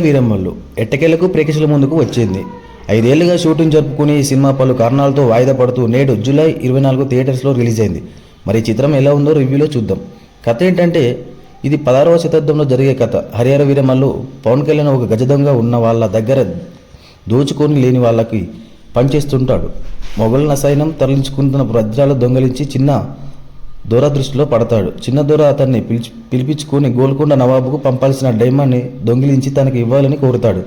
వీరమ్మల్లు ఎట్టకేలకు ప్రేక్షకుల ముందుకు వచ్చింది. ఐదేళ్ళుగా షూటింగ్ జరుపుకుని ఈ సినిమా పలు కారణాలతో వాయిదా పడుతూ నేడు జూలై ఇరవై నాలుగు థియేటర్స్లో రిలీజ్ అయింది మరి ఈ చిత్రం ఎలా ఉందో రివ్యూలో చూద్దాం. కథ ఏంటంటే ఇది పదహారవ శతాబ్దంలో జరిగే కథ. హరిహర వీరమల్లు పవన్ కళ్యాణ్ ఒక గజదొంగ ఉన్న వాళ్ళ దగ్గర దోచుకొని లేని వాళ్ళకి పనిచేస్తుంటాడు మొఘల్ సైన్యం తరలించుకుంటున్న వజ్రాలు దొంగలించి చిన్న దొర దృష్టిలో పడతాడు. చిన్న దొర అతన్ని పిలిచి పిలిపించుకొని గోల్కొండ నవాబుకు పంపాల్సిన డైమండ్ని దొంగిలించి తనకి ఇవ్వాలని కోరుతాడు.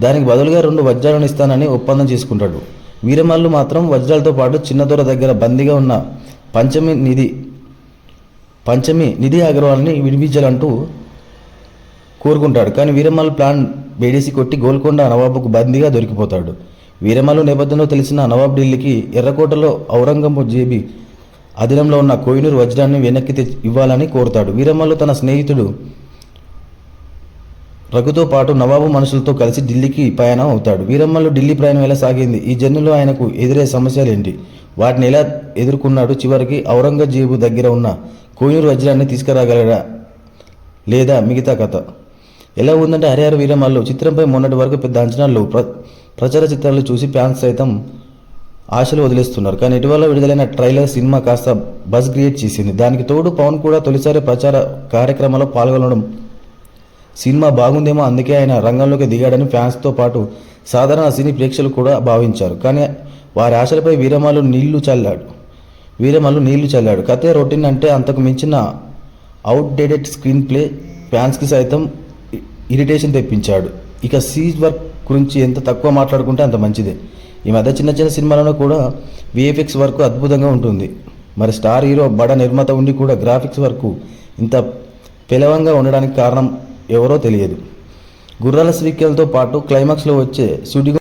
దానికి బదులుగా రెండు వజ్రాలను ఇస్తానని ఒప్పందం చేసుకుంటాడు. వీరమల్లు మాత్రం వజ్రాలతో పాటు చిన్న దొర దగ్గర బందీగా ఉన్న పంచమి నిధి పంచమి నిధి అగర్వాల్ని విడిపించాలంటూ కోరుకుంటాడు. కానీ వీరమల్లు ప్లాన్ బేడేసి కొట్టి గోల్కొండ నవాబుకు బందీగా దొరికిపోతాడు. వీరమల్లు నేపథ్యంలో తెలిసిన నవాబ్ ఢిల్లీకి ఎర్రకోటలో ఔరంగజేబి అధీనంలో ఉన్న కోహినూరు వజ్రాన్ని వెనక్కి తెచ్చి ఇవ్వాలని కోరుతాడు. వీరమ్మలు తన స్నేహితుడు రఘుతో పాటు నవాబు మనుషులతో కలిసి ఢిల్లీకి ప్రయాణం అవుతాడు. వీరమ్మలు ఢిల్లీ ప్రయాణం ఎలా సాగింది? ఈ జర్నీలో ఆయనకు ఎదురే సమస్యలు ఏంటి? వాటిని ఎలా ఎదుర్కొన్నాడు? చివరికి ఔరంగజేబు దగ్గర ఉన్న కోయినూరు వజ్రాన్ని తీసుకురాగలడా లేదా? మిగతా కథ. ఎలా ఉందంటే హరిహర వీరమల్లు చిత్రంపై మొన్నటి వరకు పెద్ద అంచనాలు ప్ర ప్రచార చిత్రాలు చూసి ఫ్యాన్స్ సైతం ఆశలు వదిలేస్తున్నారు. కానీ ఇటీవల విడుదలైన ట్రైలర్ సినిమా కాస్త బజ్ క్రియేట్ చేసింది. దానికి తోడు పవన్ కూడా తొలిసారి ప్రచార కార్యక్రమంలో పాల్గొనడం సినిమా బాగుందేమో అందుకే ఆయన రంగంలోకి దిగాడని ఫ్యాన్స్తో పాటు సాధారణ సినీ ప్రేక్షకులు కూడా భావించారు. కానీ వారి ఆశలపై వీరమాలు నీళ్ళు చల్లాడు. వీరమాలు నీళ్ళు చల్లాడు. కథే రొటీన్ అంటే అంతకు మించిన అవుట్డేటెడ్ స్క్రీన్ ప్లే ఫ్యాన్స్కి సైతం ఇరిటేషన్ తెప్పించాడు. ఇక సీజ్ వర్క్ గురించి ఎంత తక్కువ మాట్లాడుకుంటే అంత మంచిదే. ఈ మధ్య చిన్న చిన్న సినిమాలలో కూడా విఎఫ్ఎక్స్ వర్క్ అద్భుతంగా ఉంటుంది. మరి స్టార్ హీరో బడ నిర్మాత ఉండి కూడా గ్రాఫిక్స్ వర్క్ ఇంత పిలవంగా ఉండడానికి కారణం ఎవరో తెలియదు. గుర్రాల శ్రీకేల్తో పాటు క్లైమాక్స్లో వచ్చే సుడిగా